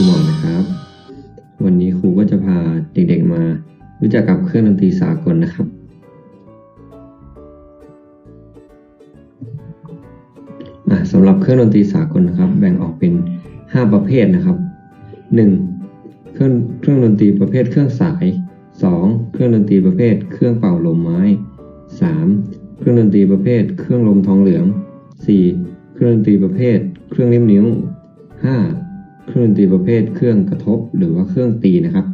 รูหมอนะครับ วันนี้ครูก็จะพาเด็กๆมารู้จักกับเครื่องดนตรีสากลนะครับ สำหรับเครื่องดนตรีสากลนะครับ แบ่งออกเป็น 5 ประเภทนะครับ 1. เครื่องเครื่องดนตรีประเภทเครื่องสาย 2. เครื่องดนตรีประเภท เครื่องเป่าลมไม้ 3. เครื่องดนตรีประเภท เครื่องลมทองเหลือง 4. เครื่องดนตรีประเภท เครื่องนิ้วนิ้ว 5. เครื่องดนตรีประเภทเครื่องกระทบหรือว่าเครื่องตีนะครับ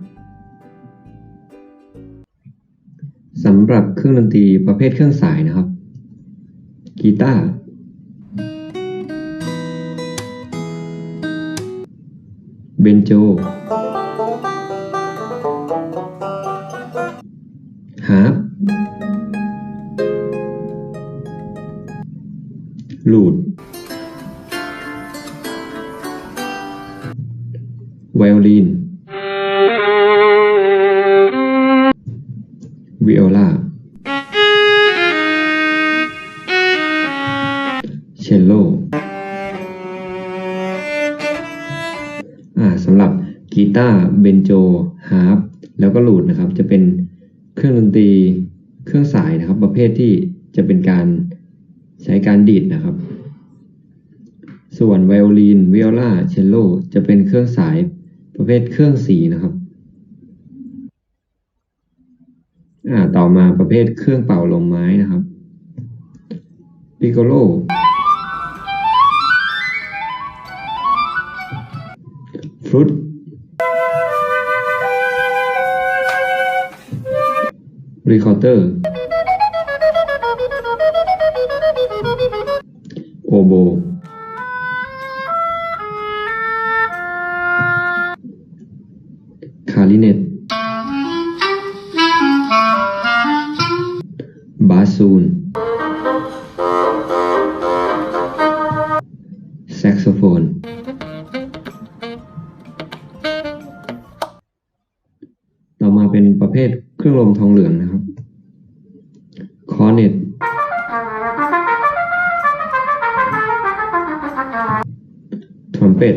สำหรับเครื่องดนตรีประเภทเครื่องสายนะครับกีตาร์เบนโจ ไวโอลินวิโอลาเชลโลอ่าสำหรับกีตาร์เบนโจฮาร์ปแล้วก็ลูดนะครับ จะเป็นเครื่องดนตรีเครื่องสายนะครับ ประเภทที่จะเป็นการใช้การดีดนะครับ ส่วนไวโอลินวิโอลาเชลโลจะเป็นเครื่องสาย ประเภทเครื่องสีนะครับ อ่า ต่อมาประเภทเครื่องเป่าลมไม้นะครับปิโกโลฟรุตรีคอร์เตอร์ โอโบ คาริเนตบาซูน แซกโซโฟน ต่อมาเป็นประเภทเครื่องลมทองเหลืองนะครับ คอร์เนตทรัมเป็ต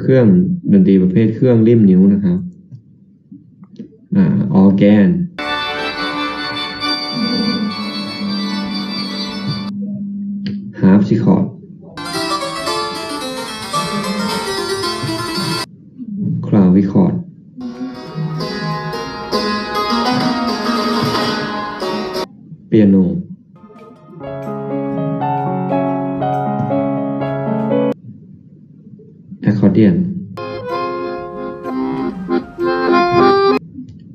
เครื่องดนตรีประเภทเครื่องริมนิ้วนะครับอออแกน ฮาร์ปซิคอร์ดคลาวิคอร์ดเปียโน เดียน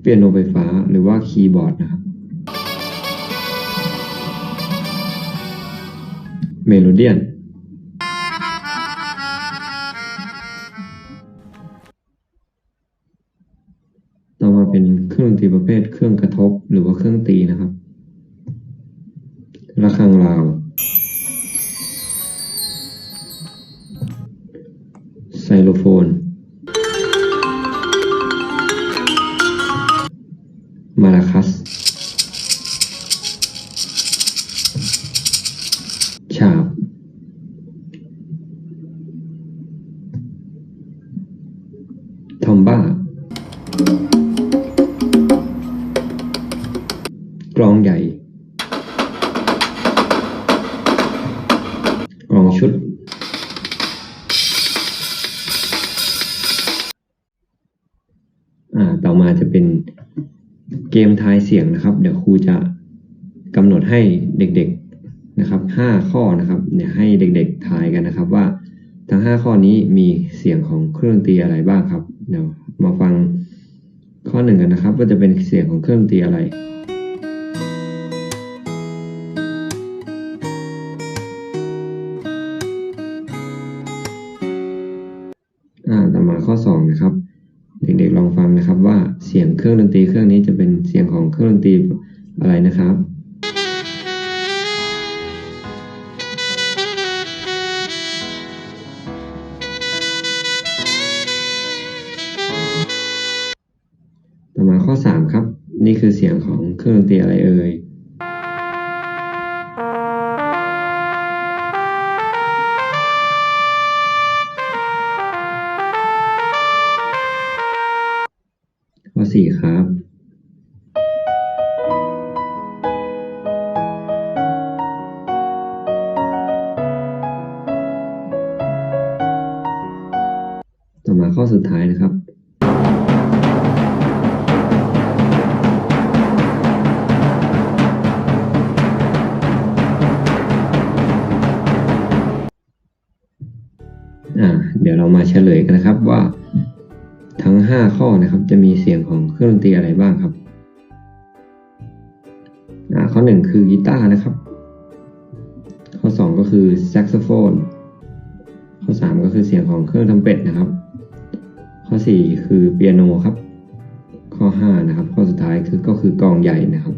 เปียโนไฟฟ้าหรือว่าคีย์บอร์ดนะครับ เมโลเดียน ต่อมาเป็นเครื่องดนตรีประเภทเครื่องกระทบหรือว่าเครื่องตีนะครับระฆังลาว มาราคัส ฉาบ ทอมบ้ากลองใหญ่กลองชุด อ่า ต่อมาจะเป็น เกมทายเสียงนะครับ เดี๋ยวครูจะกำหนดให้เด็กๆนะครับห้าข้อนะครับเดี๋ยวให้เด็กๆทายกันนะครับว่าทั้งห้าข้อนี้มีเสียงของเครื่องดนตรีอะไรบ้างครับเดี๋ยวมาฟังข้อหนึ่งกันนะครับ ว่าจะเป็นเสียงของเครื่องดนตรีอะไรข้อสองนะครับ ด็กๆลองฟังนะครับ ว่าเสียงเครื่องดนตรีเครื่องนี้จะเป็นเสียงของเครื่องดนตรีอะไรนะครับต่อมาข้อ 3 ครับ นี่คือเสียงของเครื่องดนตรีอะไรเอ่ย ข้อ4ครับต่อมาข้อสุดท้ายนะครับอ่าเดี๋ยวเรามาเฉลยกันนะครับว่า ทั้ง 5 ข้อนะครับ จะมีเสียงของเครื่องดนตรีอะไรบ้างครับอ่าข้อ 1 คือกีตาร์นะครับ ข้อ 2 ก็คือแซกโซโฟน ข้อ 3 ก็คือเสียงของเครื่องทำเป็ดนะครับ ข้อ 4 คือเปียโนครับ ข้อ 5 นะครับ ข้อสุดท้ายคือก็คือกองใหญ่นะครับ